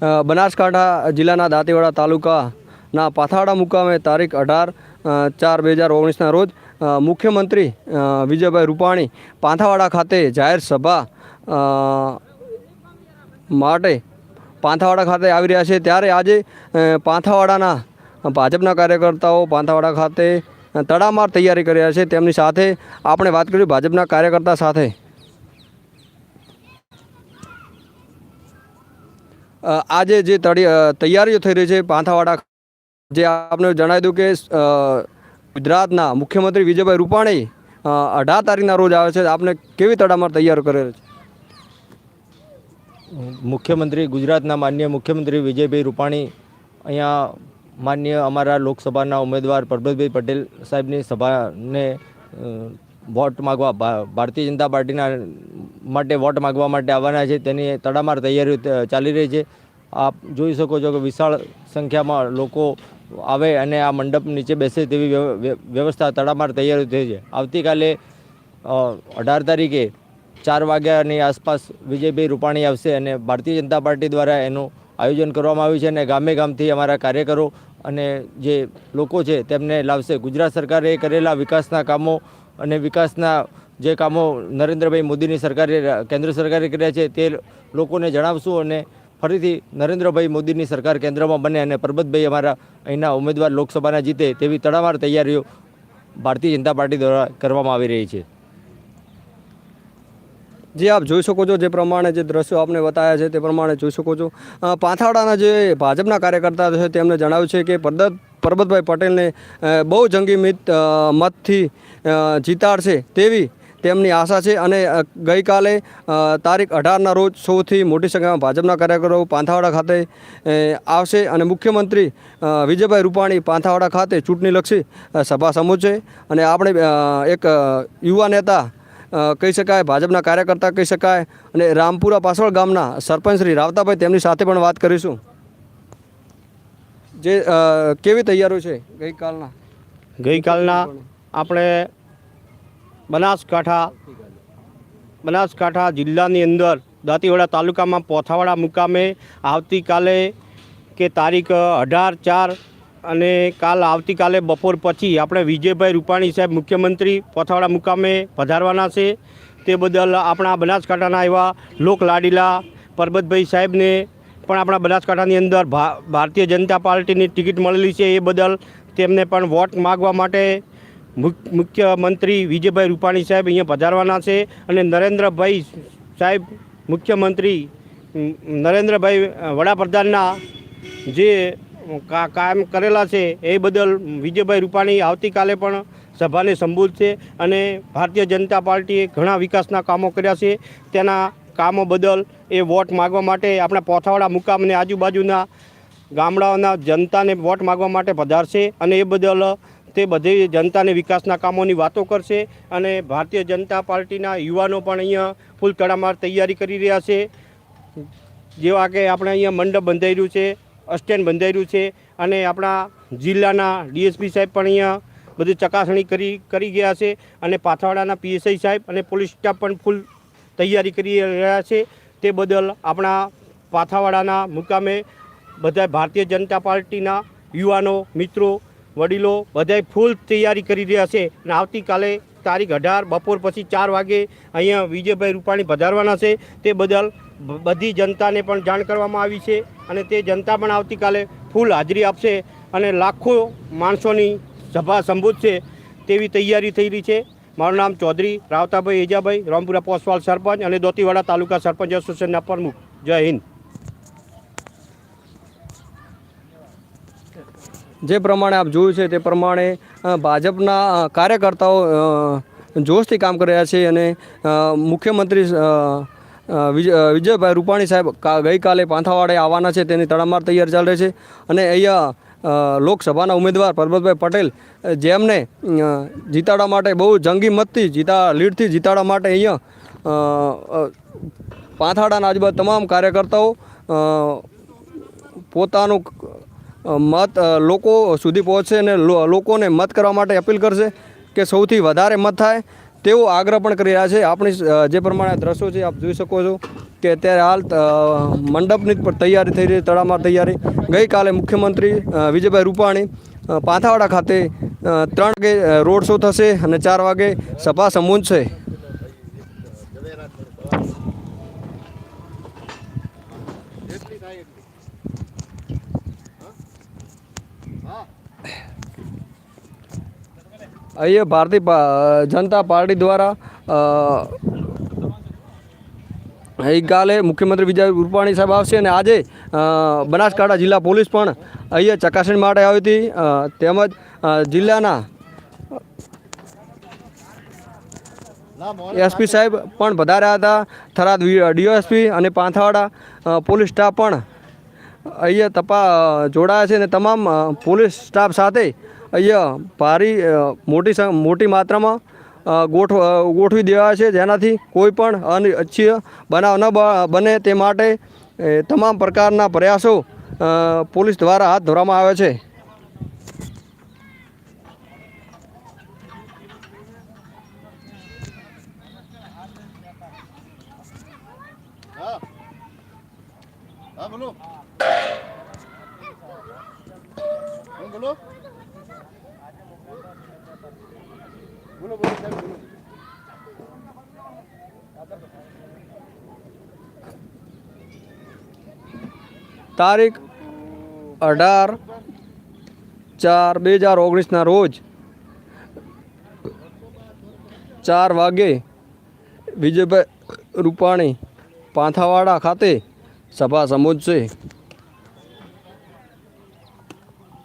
બનાસકાંઠા જિલ્લાના દાંતીવાડા તાલુકાના પાથાવાડા મુકામે તારીખ અઢાર ચાર બે હજાર ઓગણીસના રોજ મુખ્યમંત્રી વિજયભાઈ રૂપાણી પાંથાવાડા ખાતે જાહેર સભા માટે પાંથાવાડા ખાતે આવી રહ્યા છે. ત્યારે આજે પાંથાવાડાના ભાજપના કાર્યકર્તાઓ પાંથાવાડા ખાતે તડામાર તૈયારી કરી રહ્યા છે. તેમની સાથે આપણે વાત કરી ભાજપના કાર્યકર્તા સાથે. આજે જે તૈયારીઓ થઈ રહી છે પાંથાવાડા જે આપને જણાવી દઉં કે ગુજરાતના મુખ્યમંત્રી વિજયભાઈ રૂપાણી અઢાર તારીખના રોજ આવે છે. આપને કેવી તડામાર તૈયાર કરેલ છે? મુખ્યમંત્રી, ગુજરાતના માન્ય મુખ્યમંત્રી વિજયભાઈ રૂપાણી, અહીંયા માન્ય અમારા લોકસભાના ઉમેદવાર પરબતભાઈ પટેલ સાહેબની સભાને વોટ માગવા ભારતીય જનતા પાર્ટીના માટે વોટ માગવા માટે આવવાના છે. તેની તડામાર તૈયારીઓ ચાલી રહી છે. આપ જોઈ શકો છો કે વિશાળ સંખ્યામાં લોકો આવે અને આ મંડપ નીચે બેસે તેવી વ્યવસ્થા તડામાર તૈયારીઓ થઈ છે. આવતીકાલે અઢાર તારીખે ચાર વાગ્યાની આસપાસ વિજયભાઈ રૂપાણી આવશે અને ભારતીય જનતા પાર્ટી દ્વારા એનું આયોજન કરવામાં આવ્યું છે અને ગામે ગામથી અમારા કાર્યકરો અને જે લોકો છે તેમને લાવશે. ગુજરાત સરકારે કરેલા વિકાસના કામો અને વિકાસના જે કામો નરેન્દ્રભાઈ મોદીની સરકારે કેન્દ્ર સરકારે કર્યા છે તે લોકોને જણાવશું અને ફરીથી નરેન્દ્રભાઈ મોદીની સરકાર કેન્દ્રમાં બને અને પરબતભાઈ અમારા અહીંના ઉમેદવાર લોકસભાના જીતે તેવી તડામાર તૈયારીઓ ભારતીય જનતા પાર્ટી દ્વારા કરવામાં આવી રહી છે. જે આપ જોઈ શકો છો જે પ્રમાણે જે દ્રશ્યો આપને બતાવ્યા છે તે પ્રમાણે જોઈ શકો છો. અ, જે ભાજપના કાર્યકર્તા છે તેમને જણાવ્યું છે કે પરબત પરબતભાઈ પટેલને બહુ જંગી મિત મતથી જીતાડશે તેવી તેમની આશા છે. અને ગઈકાલે તારીખ અઢારના રોજ સૌથી મોટી સંખ્યામાં ભાજપના કાર્યકરો પાંથાવાડા ખાતે આવશે અને મુખ્યમંત્રી વિજયભાઈ રૂપાણી પાંથાવાડા ખાતે ચૂંટણીલક્ષી સભા સમૂહ છે અને આપણે એક યુવા નેતા કહી શકાય, ભાજપના કાર્યકર્તા કહી શકાય અને રામપુરા પાસોળ ગામના સરપંચ શ્રી રાવતાભાઈ તેમની સાથે પણ વાત કરીશું. જે કેવી તૈયારો છે ગઈકાલના? ગઈકાલના આપણે બનાસકાંઠા બનાસકાંઠા જિલ્લાની અંદર દાંતીવાડા તાલુકામાં પોથાવાડા મુકામે આવતીકાલે કે તારીખ અઢાર ચાર અને કાલ આવતીકાલે બપોર પછી આપણે વિજયભાઈ રૂપાણી સાહેબ મુખ્યમંત્રી પોથાવાડા મુકામે પધારવાના છે. તે બદલ આપણા બનાસકાંઠાના એવા લોકલાડીલા પરબતભાઈ સાહેબને પણ આપણા બનાસકાંઠાની અંદર ભારતીય જનતા પાર્ટીની ટિકિટ મળેલી છે એ બદલ તેમને પણ વોટ માગવા માટે મુખ- મુખ્યમંત્રી વિજયભાઈ રૂપાણી સાહેબ અહીંયા પધારવાના છે અને નરેન્દ્રભાઈ સાહેબ મુખ્યમંત્રી નરેન્દ્રભાઈ વડાપ્રધાનના જે કા- કામ કરેલા છે એ બદલ વિજયભાઈ રૂપાણી આવતીકાલે પણ સભાને સંબોધશે અને ભારતીય જનતા પાર્ટીએ ઘણા વિકાસના કામો કર્યા છે. તેના કામો બદલ એ વોટ માગવા માટે આપણા પોથાવાડા મુકામને આજુબાજુના ગામડાઓના જનતાને વોટ માગવા માટે પધારશે અને એ બદલ તે બધી જનતાને વિકાસના કામોની વાતો કરશે અને ભારતીય જનતા પાર્ટીના યુવાનો પણ અહીંયા ફૂલ તડામાર તૈયારી કરી રહ્યા છે. જેવા કે આપણે અહીંયા મંડપ બંધાઈ રહ્યું છે, સ્ટેન્ડ બંધાઈ રહ્યું છે અને આપણા જિલ્લાના ડીએસપી સાહેબ પણ અહીંયા બધી ચકાસણી કરી કરી ગયા છે અને પાથાવાડાના પીએસઆઈ સાહેબ અને પોલીસ સ્ટાફ પણ ફૂલ તૈયારી કરી રહ્યા છે. તે બદલ આપણા પાથાવાડાના મુકામે બધા ભારતીય જનતા પાર્ટીના યુવાનો, મિત્રો, વડીલો બધાય ફૂલ તૈયારી કરી રહ્યા છે અને આવતીકાલે તારીખ અઢાર, બપોર પછી ચાર વાગે અહીંયા વિજયભાઈ રૂપાણી પધારવાના છે. તે બદલ બધી જનતાને પણ જાણ કરવામાં આવી છે અને તે જનતા પણ આવતીકાલે ફૂલ હાજરી આપશે અને લાખો માણસોની સભા સંબોધશે તેવી તૈયારી થઈ રહી છે. મારું નામ ચૌધરી રાવતાભાઈ એજાભાઈ, રામપુરા પોસવાલ સરપંચ અને દોતીવાડા તાલુકા સરપંચ એસોસિએશનના પ્રમુખ. જય હિન્દ. જે પ્રમાણે આપ જોયું છે તે પ્રમાણે ભાજપના કાર્યકર્તાઓ જોશથી કામ કરી રહ્યા છે અને મુખ્યમંત્રી વિજયભાઈ રૂપાણી સાહેબ ગઈકાલે પાંથાવાડે આવવાના છે, તેની તડામાર તૈયાર ચાલે છે અને અહીંયા લોકસભાના ઉમેદવાર પરબતભાઈ પટેલ જેમને જીતાડવા માટે બહુ જંગી મતથી જીતા, લીડથી જીતાડવા માટે અહીંયા પાંથાડાના આજુબાજુ તમામ કાર્યકર્તાઓ પોતાનું મત લોકો સુધી પહોંચશે અને લોકોને મત કરવા માટે અપીલ કરશે કે સૌથી વધારે મત થાય તેવો આગ્રહ પણ કરી રહ્યા છે. આપણી જે પ્રમાણે દ્રશ્યો છે, આપ જોઈ શકો છો કે અત્યારે હાલ મંડપની પણ તૈયારી થઈ રહી છે તડામાર તૈયારી. ગઈકાલે મુખ્યમંત્રી વિજયભાઈ રૂપાણી પાંથાવાડા ખાતે ત્રણ વાગે રોડ શો થશે અને ચાર વાગે સભા સંબોધશે અહીંયા ભારતીય જનતા પાર્ટી દ્વારા ગઈકાલે મુખ્યમંત્રી વિજય રૂપાણી સાહેબ આવશે અને આજે બનાસકાંઠા જિલ્લા પોલીસ પણ અહીંયા ચકાસણી માટે આવી હતી. તેમજ જિલ્લાના એસપી સાહેબ પણ વધાર્યા હતા. થરાદ ડીઓએસપી અને પાંથાવાડા પોલીસ સ્ટાફ પણ અહીંયા તપા, જોડાયા છે અને તમામ પોલીસ સ્ટાફ સાથે અહીંયા ભારી મોટી મોટી માત્રામાં ગોઠવ ગોઠવી દેવાયા છે, જેનાથી કોઈ પણ અનિચ્છીય બનાવ ન બને તે માટે તમામ પ્રકારના પ્રયાસો પોલીસ દ્વારા હાથ ધરવામાં આવે છે. બોલો. બોલો. તારીખ અઢાર ચાર બે હજાર ઓગણીસના રોજ ચાર વાગે વિજયભાઈ રૂપાણી પાંથાવાડા ખાતે સભા સંબોધશે.